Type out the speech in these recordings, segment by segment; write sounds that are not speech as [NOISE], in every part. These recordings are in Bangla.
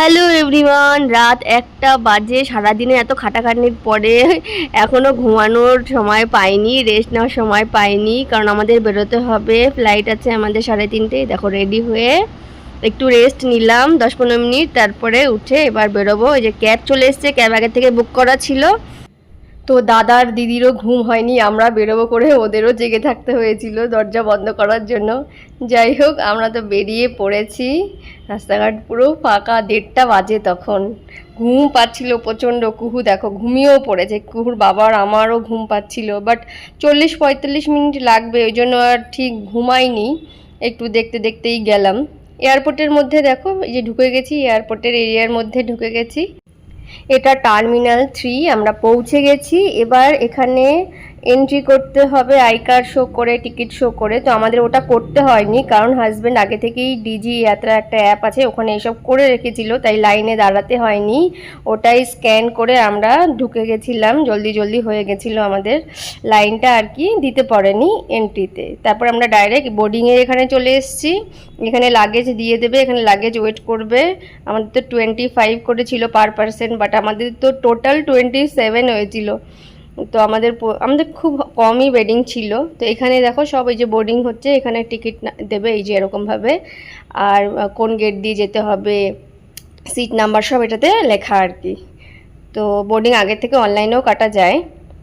হ্যালো এভরিওয়ান রাত একটা বাজে, সারাদিনে এত খাটাখাটনির পরে এখনও ঘুমানোর সময় পাইনি রেস্ট নেওয়ার সময় পাইনি, কারণ আমাদের বেরোতে হবে। ফ্লাইট আছে আমাদের সাড়ে তিনটে, দেখো রেডি হয়ে একটু রেস্ট নিলাম, দশ পনেরো মিনিট, তারপরে উঠে এবার বেরোবো। ওই যে ক্যাব চলে এসছে ক্যাব আগে থেকে বুক করা ছিল। তো দাদার দিদিরও ঘুম হয়নি, আমরা বেরোবো করে ওদেরও জেগে থাকতে হয়েছিল দরজা বন্ধ করার জন্য। যাই হোক, আমরা তো বেরিয়ে পড়েছি। রাস্তাঘাট পুরো ফাঁকা, দেড়টা বাজে তখন। ঘুম পাচ্ছিল প্রচণ্ড, কুহু দেখো, ঘুমিয়েও পড়েছে। কুহুর বাবার, আমারও ঘুম পাচ্ছিল বাট চল্লিশ পঁয়তাল্লিশ মিনিট লাগবে, ওই জন্য আর ঠিক ঘুমাইনি। একটু দেখতে দেখতেই গেলাম। এয়ারপোর্টের মধ্যে দেখো, এই যে ঢুকে গেছি, এয়ারপোর্টের এরিয়ার মধ্যে ঢুকে গেছি। এটা টার্মিনাল থ্রি আমরা পৌঁছে গেছি। এবার এখানে এন্ট্রি করতে হবে আই কার্ড শো করে টিকিট শো করে। তো আমাদের ওটা করতে হয়নি, কারণ হাজব্যান্ড আগে থেকেই ডিজি যাত্রা একটা অ্যাপ আছে, ওখানে এসব করে রেখেছিল, তাই লাইনে দাঁড়াতে হয়নি। ওটাই স্ক্যান করে আমরা ঢুকে গেছিলাম, জলদি জলদি হয়ে গেছিল আমাদের লাইনটা আর কি, দিতে পারেনি এন্ট্রিতে তারপর আমরা ডাইরেক্ট বোর্ডিংয়ের এখানে চলে এসেছি। এখানে লাগেজ দিয়ে দেবে, এখানে লাগেজ ওয়েট করবে। আমাদের তো টোয়েন্টি ফাইভ করেছিল পার পার্সন বাট আমাদের তো টোটাল টোয়েন্টি সেভেন হয়েছিল। তো আমাদের আমাদের খুব কমই বেডিং ছিল। তো এখানে দেখো সব এই যে বোর্ডিং হচ্ছে, এখানে টিকিট দেবে এই যে এরকমভাবে। আর কোন গেট দিয়ে যেতে হবে সিট নাম্বার সব এটাতে লেখা আর কি। তো বোর্ডিং আগে থেকে অনলাইনেও কাটা যায়।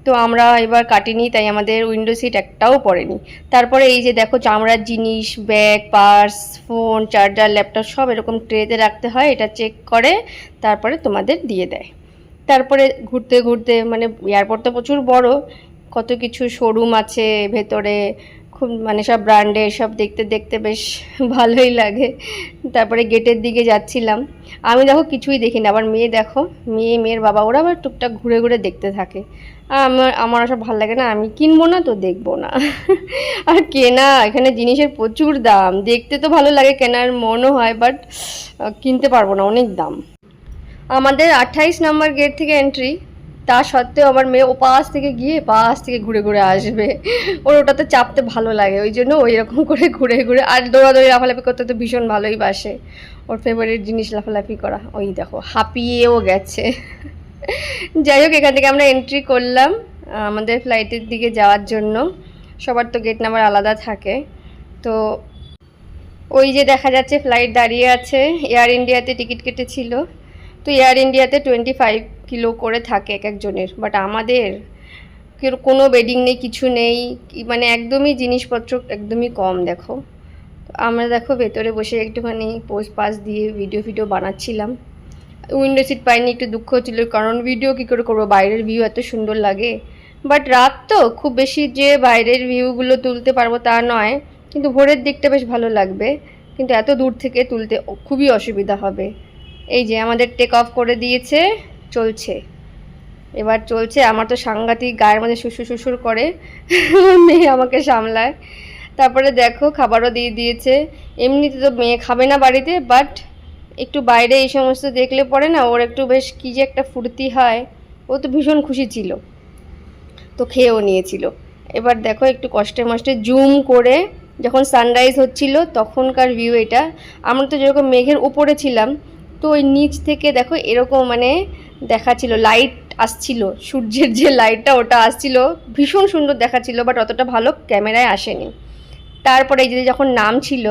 তো আমরা এবার কাটিনি, তাই আমাদের উইন্ডো সিট একটাও পড়েনি। তারপরে এই যে দেখো চামড়ার জিনিস bag purse phone charger laptop সব এরকম ট্রেতে রাখতে হয়, এটা চেক করে, তারপরে তোমাদের দিয়ে দেয়। তারপরে ঘুরতে ঘুরতে মানে এয়ারপোর্ট তো প্রচুর বড়, কত কিছু শোরুম আছে ভেতরে, খুব মানে সব ব্র্যান্ডের সব দেখতে দেখতে বেশ [LAUGHS] ভালোই লাগে। তারপরে গেটের দিকে যাচ্ছিলাম। আমি দেখো কিছুই দেখি না আবার মেয়ে দেখো, মেয়ে, মেয়ের বাবা, ওরা আবার টুকটাক ঘুরে ঘুরে দেখতে থাকে। আর আমার আমার ওসব ভালো লাগে না, আমি কিনবো না তো দেখব না। [LAUGHS] আর কেনা, এখানে জিনিসের প্রচুর দাম, দেখতে তো ভালো লাগে কেনার মনও হয় বাট কিনতে পারব না, অনেক দাম। আমাদের আঠাইশ নম্বর গেট থেকে এন্ট্রি তা সত্ত্বেও আমার মেয়ে ও পাশ থেকে গিয়ে পাশ থেকে ঘুরে ঘুরে আসবে। ওর ওটাতে চাপতে ভালো লাগে, ওই জন্য ওই রকম করে ঘুরে ঘুরে, আর দৌড়াদৌড়ি লাফালাফি করতে তো ভীষণ ভালোই বাসে। ওর ফেভারিট জিনিস লাফালাফি করা, ওই দেখো, হাঁপিয়েও গেছে। যাই হোক, এখান থেকে আমরা এন্ট্রি করলাম, আমাদের ফ্লাইটের দিকে যাওয়ার জন্য। সবার তো গেট নাম্বার আলাদা থাকে। তো ওই যে দেখা যাচ্ছে ফ্লাইট দাঁড়িয়ে আছে এয়ার ইন্ডিয়াতে টিকিট কেটেছিল। তো এয়ার ইন্ডিয়াতে টোয়েন্টি ফাইভ কিলো করে থাকে এক একজনের বাট আমাদের কোনো বেডিং নেই, কিছু নেই মানে একদমই জিনিসপত্র একদমই কম, দেখো। আমরা দেখো ভেতরে বসে একটুখানি পোস্ট পাস দিয়ে ভিডিও ফিডিও বানাচ্ছিলাম। উইন্ডো সিট পাইনি, একটু দুঃখ হচ্ছিল, কারণ ভিডিও কী করে করব? বাইরের ভিউ এত সুন্দর লাগে। বাট রাত তো খুব বেশি যে বাইরের ভিউগুলো তুলতে পারব তা নয়, কিন্তু ভোরের দিকটা বেশ ভালো লাগবে। কিন্তু এত দূর থেকে তুলতে খুবই অসুবিধা হবে। এই যে আমাদের টেক অফ করে দিয়েছে, চলছে। এবার চলছে, আমার তো সাংঘাতিক গায়ের মধ্যে শুশুর শুশুর করে [LAUGHS] মেয়ে আমাকে সামলায়। তারপরে দেখো, খাবারও দিয়ে দিয়েছে। এমনিতে তো মেয়ে খাবে না বাড়িতে বাট একটু বাইরে এই সমস্ত দেখলে পরে না, ওর একটু বেশ কী যে একটা ফুর্তি হয়। ও তো ভীষণ খুশি ছিল, তো খেয়েও নিয়েছিল। এবার দেখো, একটু কষ্টে মষ্টে জুম করে যখন সানরাইজ হচ্ছিল, তখনকার ভিউ এটা। আমরা তো যেরকম মেঘের উপরে ছিলাম তো ওই নিচ থেকে দেখো এরকম মানে দেখাচ্ছিল লাইট আসছিল, সূর্যের যে লাইটটা ওটা আসছিল, ভীষণ সুন্দর দেখাচ্ছিল বাট অতটা ভালো ক্যামেরায় আসেনি। তারপরে এই যে যখন নাম ছিল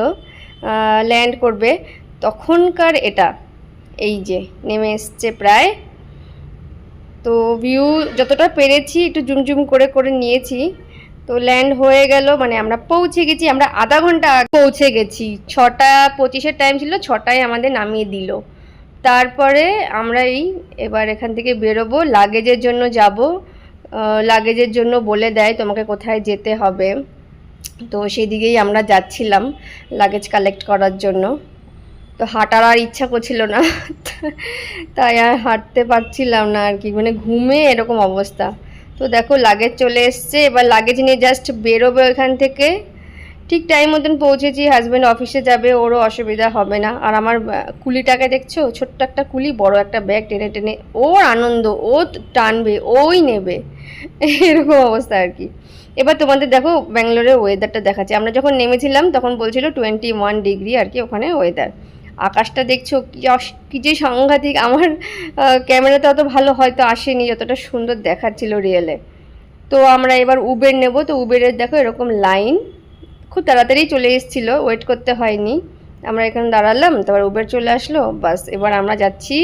ল্যান্ড করবে, তখনকার এটা, এই যে নেমে এসছে প্রায়। তো ভিউ যতটা পেরেছি, একটু জুম জুম করে করে নিয়েছি। তো ল্যান্ড হয়ে গেল মানে আমরা পৌঁছে গেছি, আমরা আধা ঘণ্টা পৌঁছে গেছি। ছটা পঁচিশের টাইম ছিল, ছটায় আমাদের নামিয়ে দিল। তারপরে আমরা এই এবার এখান থেকে বেরোবো। লাগেজের জন্য যাব। লাগেজের জন্য বলে দেয় তোমাকে কোথায় যেতে হবে। তো সেই দিকেই আমরা যাচ্ছিলাম লাগেজ কালেক্ট করার জন্য। তো হাঁটার আর ইচ্ছা করছিল না। তাই আর হাঁটতে পারছিলাম না আর কি। মানে ঘুমে এরকম অবস্থা। তো দেখো, লাগেজ চলে এসছে। এবার লাগেজ নিয়ে জাস্ট বেরোবে ওখান থেকে। ঠিক টাইম মতন পৌঁছেছি হাজব্যান্ড অফিসে যাবে, ওরও অসুবিধা হবে না। আর আমার কুলিটাকে দেখছ? ছোট্ট একটা কুলি, বড় একটা ব্যাগ টেনে টেনে, ওর আনন্দ, ও টানবে, ওই নেবে। এরকম অবস্থা আর কি। এবার তোমাদের দেখো ব্যাঙ্গালোরের ওয়েদারটা দেখাচ্ছে। আমরা যখন নেমেছিলাম, তখন বলছিল টোয়েন্টি ওয়ান ডিগ্রি আর কি ওখানে ওয়েদার আকাশটা দেখছ, কি যে সাংঘাতিক। আমার ক্যামেরাতে অত ভালো হয়তো আসেনি, যতটা সুন্দর দেখাচ্ছিল রিয়েলে তো আমরা এবার উবের নেব। তো উবেরের দেখো এরকম লাইন খুব তাড়াতাড়ি চলে এসেছিল ওয়েট করতে হয়নি। আমরা এখানে দাঁড়ালাম, তারপর উবের চলে আসলো, বাস, এবার আমরা যাচ্ছি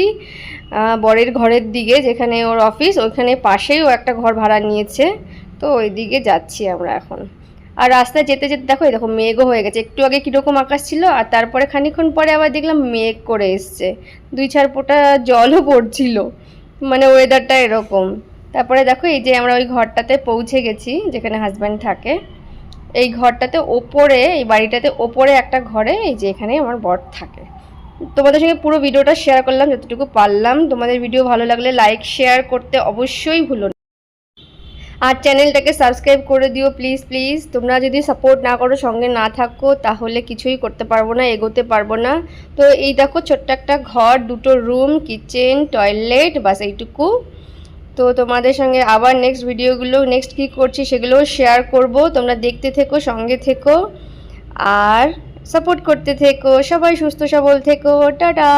বরের ঘরের দিকে, যেখানে ওর অফিস ওইখানে পাশেই ও একটা ঘর ভাড়া নিয়েছে। তো ওই দিকে যাচ্ছি আমরা এখন। আর রাস্তায় যেতে যেতে দেখো দেখো মেঘও হয়ে গেছে। একটু আগে কীরকম আকাশ ছিল, আর তারপরে খানিকক্ষণ পরে আবার দেখলাম মেঘ করে এসছে। দুই চার ফোঁটা জলও পড়ছিল মানে ওয়েদারটা এরকম। তারপরে দেখো, এই যে আমরা ওই ঘরটাতে পৌঁছে গেছি, যেখানে হাজব্যান্ড থাকে। এই ঘরটাতে ওপরে, এই বাড়িটাতে ওপরে একটা ঘরে এই যে এখানে আমার বর থাকে। তোমাদের সঙ্গে পুরো ভিডিওটা শেয়ার করলাম, যতটুকু পারলাম। তোমাদের ভিডিও ভালো লাগলে লাইক শেয়ার করতে অবশ্যই ভুলো না। আর চ্যানেলটাকে সাবস্ক্রাইব করে দিও প্লিজ প্লিজ তোমরা যদি সাপোর্ট না করো, সঙ্গে না থাকো, তাহলে কিছুই করতে পারব না, এগোতে পারব না। তো এই দেখো ছোট্ট একটা ঘর, দুটো রুম কিচেন টয়লেট বাস এইটুকু। তো তোমাদের সঙ্গে আবার নেক্সট ভিডিওগুলো নেক্সট কী করছি সেগুলোও শেয়ার করব। তোমরা দেখতে থেকো, সঙ্গে থেকো। আর সাপোর্ট করতে থেকো, সবাই সুস্থ সবল থেকো। টাটা!